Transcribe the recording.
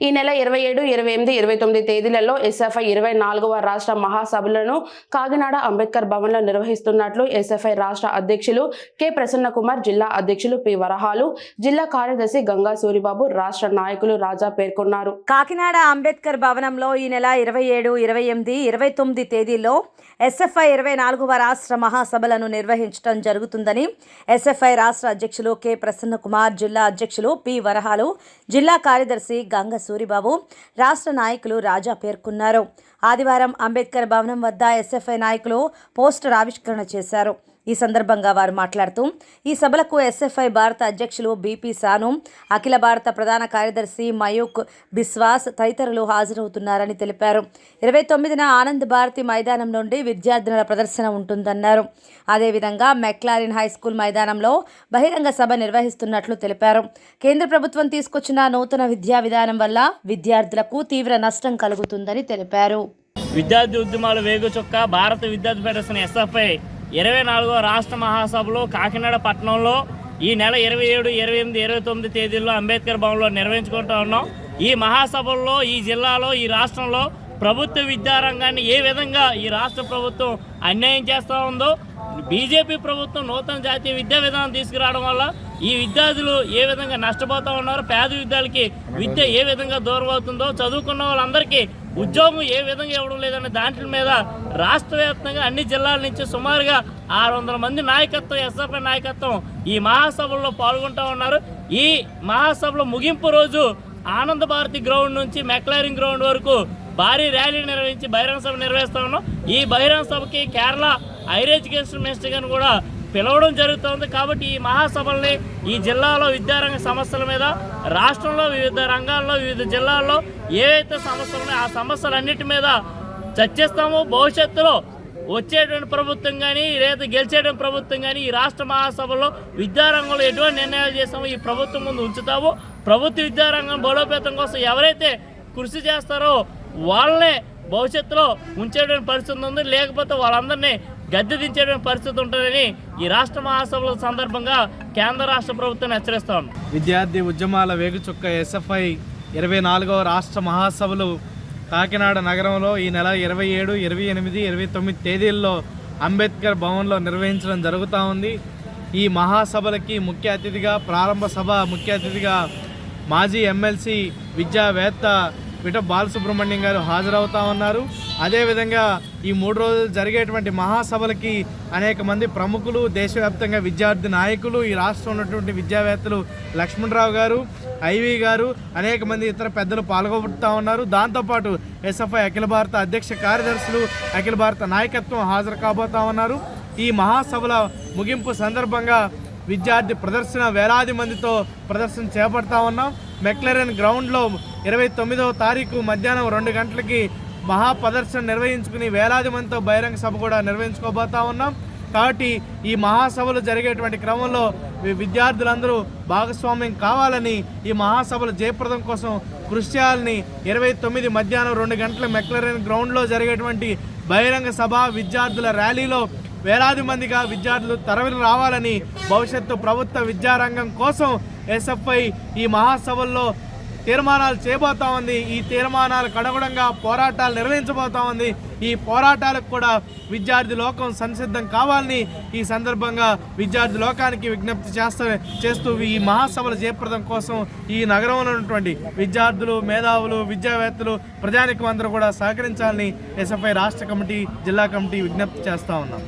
ఈ నెల ఇరవై ఏడు ఇరవై ఎనిమిది ఇరవై తొమ్మిది తేదీలలో ఎస్ఎఫ్ఐ ఇరవై నాలుగవ రాష్ట్ర మహాసభలను కాకినాడ అంబేద్కర్ భవన్లో నిర్వహిస్తున్నట్లు ఎస్ఎఫ్ఐ రాష్ట్ర అధ్యక్షులు కె ప్రసన్న కుమార్ జిల్లా అధ్యక్షులు పి వరహాలు జిల్లా కార్యదర్శి గంగా సూరిబాబు రాష్ట్ర నాయకులు రాజా పేర్కొన్నారు. కాకినాడ అంబేద్కర్ భవనంలో ఈ నెల ఇరవై ఏడు ఇరవై ఎనిమిది ఇరవై తొమ్మిది తేదీల్లో ఎస్ఎఫ్ఐ ఇరవై నాలుగవ రాష్ట్ర మహాసభలను నిర్వహించడం జరుగుతుందని ఎస్ఎఫ్ఐ రాష్ట్ర అధ్యక్షులు కె ప్రసన్న కుమార్ జిల్లా అధ్యక్షులు పి వరహాలు జిల్లా కార్యదర్శి గంగ సూరిబాబు రాష్ట్ర నాయకులు రాజా పేర్కొన్నారు. ఆదివారం అంబేద్కర్ భవనం వద్ద ఎస్ఎఫ్ఐ నాయకులు పోస్టర్ ఆవిష్కరణ చేశారు. ఈ సందర్భంగా వారు మాట్లాడుతూ ఈ సభలకు ఎస్ఎఫ్ఐ భారత అధ్యక్షులు బీపీ సాను అఖిల భారత ప్రధాన కార్యదర్శి మయూక్ బిస్వాస్ తదితరులు హాజరవుతున్నారని తెలిపారు. ఇరవై తొమ్మిదిన ఆనంద్ భారతి మైదానం నుండి విద్యార్థినుల ప్రదర్శన ఉంటుందన్నారు. అదేవిధంగా మెక్లారిన్ హై స్కూల్ మైదానంలో బహిరంగ సభ నిర్వహిస్తున్నట్లు తెలిపారు. కేంద్ర ప్రభుత్వం తీసుకొచ్చిన నూతన విద్యా విధానం వల్ల విద్యార్థులకు తీవ్ర నష్టం కలుగుతుందని తెలిపారు. విద్యార్థి ఉద్యమాలు వేగుచొక్క భారత విద్యార్థి ఫెడరేషన్ ఎస్ఎఫ్ఐ ఇరవై నాలుగో రాష్ట్ర మహాసభలు కాకినాడ పట్టణంలో ఈ నెల ఇరవై ఏడు ఇరవై ఎనిమిది ఇరవై తొమ్మిది తేదీల్లో అంబేద్కర్ భవన్లో నిర్వహించుకుంటూ ఉన్నాం. ఈ మహాసభల్లో ఈ జిల్లాలో ఈ రాష్ట్రంలో ప్రభుత్వ విద్యారంగాన్ని ఏ విధంగా ఈ రాష్ట్ర ప్రభుత్వం అన్యాయం చేస్తూ ఉందో బీజేపీ ప్రభుత్వం నూతన జాతీయ విద్యా విధానం తీసుకురావడం వల్ల ఈ విద్యార్థులు ఏ విధంగా నష్టపోతూ ఉన్నారో పేద విద్యార్థులకి విద్య ఏ విధంగా దూరం అవుతుందో చదువుకున్న వాళ్ళందరికీ ఉద్యోగం ఏ విధంగా ఇవ్వడం లేదనే దాంట్ల మీద రాష్ట్ర వ్యాప్తంగా అన్ని జిల్లాల నుంచి సుమారుగా ఆరు వందల మంది నాయకత్వం ఎస్ఎఫ్ఐ నాయకత్వం ఈ మహాసభల్లో పాల్గొంటూ ఉన్నారు. ఈ మహాసభలో ముగింపు రోజు ఆనంద భారతి గ్రౌండ్ నుంచి మెక్లారింగ్ గ్రౌండ్ వరకు భారీ ర్యాలీ నిర్వహించి బహిరంగ సభ నిర్వహిస్తా ఉన్నాం. ఈ బహిరంగ సభకి కేరళ హైర్ ఎడ్యుకేషన్ మినిస్టర్ గారిని కూడా పిలవడం జరుగుతుంది కాబట్టి ఈ మహాసభల్ని ఈ జిల్లాలో విద్యారంగ సమస్యల మీద రాష్ట్రంలో వివిధ రంగాల్లో వివిధ జిల్లాల్లో ఏవైతే సమస్యలు ఉన్నాయో ఆ సమస్యలన్నిటి మీద చర్చిస్తామో. భవిష్యత్తులో వచ్చేటువంటి ప్రభుత్వం కానీ లేదా గెలిచేటువంటి ప్రభుత్వం కానీ ఈ రాష్ట్ర మహాసభలో విద్యారంగంలో ఎటువంటి నిర్ణయాలు చేస్తామో ఈ ప్రభుత్వం ముందు ఉంచుతామో. ప్రభుత్వ విద్యారంగం బలోపేతం కోసం ఎవరైతే కృషి చేస్తారో వాళ్ళనే భవిష్యత్తులో ఉంచేటువంటి పరిస్థితి ఉంది. లేకపోతే వాళ్ళందరినీ గద్దె దించే పరిస్థితి ఉంటుందని ఈ రాష్ట్ర మహాసభల సందర్భంగా కేంద్ర రాష్ట్ర ప్రభుత్వాన్ని హెచ్చరిస్తా విద్యార్థి ఉద్యమాల వేగుచుక్క ఎస్ఎఫ్ఐ ఇరవై నాలుగవ రాష్ట్ర మహాసభలు కాకినాడ నగరంలో ఈ నెల ఇరవై ఏడు ఇరవై ఎనిమిది ఇరవై తొమ్మిది తేదీల్లో అంబేద్కర్ భవన్లో నిర్వహించడం జరుగుతూ ఉంది. ఈ మహాసభలకి ముఖ్య అతిథిగా ప్రారంభ సభ ముఖ్య అతిథిగా మాజీ ఎమ్మెల్సీ విద్యావేత్త విట బాలసుబ్రహ్మణ్యం గారు హాజరవుతా ఉన్నారు. అదేవిధంగా ఈ మూడు రోజులు జరిగేటువంటి మహాసభలకి అనేక మంది ప్రముఖులు దేశవ్యాప్తంగా విద్యార్థి నాయకులు ఈ రాష్ట్రం ఉన్నటువంటి విద్యావేత్తలు లక్ష్మణరావు గారు ఐవి గారు అనేక మంది ఇతర పెద్దలు పాల్గొంటా ఉన్నారు. దాంతోపాటు ఎస్ఎఫ్ఐ అఖిల భారత అధ్యక్ష కార్యదర్శులు అఖిల భారత నాయకత్వం హాజరు కాబోతా ఉన్నారు. ఈ మహాసభల ముగింపు సందర్భంగా విద్యార్థి ప్రదర్శన వేలాది మందితో ప్రదర్శన చేపడతా ఉన్నాం. మెక్లరెన్ గ్రౌండ్లో ఇరవై తొమ్మిదవ తారీఖు మధ్యాహ్నం రెండు గంటలకి మహా ప్రదర్శన నిర్వహించుకుని వేలాది మందితో బహిరంగ సభ కూడా నిర్వహించుకోబోతా ఉన్నాం. కాబట్టి ఈ మహాసభలు జరిగేటువంటి క్రమంలో విద్యార్థులందరూ భాగస్వామ్యం కావాలని ఈ మహాసభలు జయప్రదం కోసం కృషి చేయాలని ఇరవై తొమ్మిది మధ్యాహ్నం రెండు గంటల మెక్లరెన్ గ్రౌండ్లో జరిగేటువంటి బహిరంగ సభ విద్యార్థుల ర్యాలీలో వేలాది మందిగా విద్యార్థులు తరలి రావాలని భవిష్యత్తు ప్రభుత్వ విద్యారంగం కోసం ఎస్ఎఫ్ఐ ఈ మహాసభల్లో తీర్మానాలు చేయబోతా ఉంది. ఈ తీర్మానాలకు అనుగుణంగా పోరాటాలు నిర్వహించబోతా ఉంది. ఈ పోరాటాలకు కూడా విద్యార్థి లోకం సంసిద్ధం కావాలని ఈ సందర్భంగా విద్యార్థి లోకానికి విజ్ఞప్తి చేస్తా చేస్తూ ఈ మహాసభల జయప్రదం కోసం ఈ నగరంలో ఉన్నటువంటి విద్యార్థులు మేధావులు విద్యావేత్తలు ప్రజానికం అందరూ కూడా సహకరించాలని ఎస్ఎఫ్ఐ రాష్ట్ర కమిటీ జిల్లా కమిటీ విజ్ఞప్తి చేస్తూ ఉన్నాం.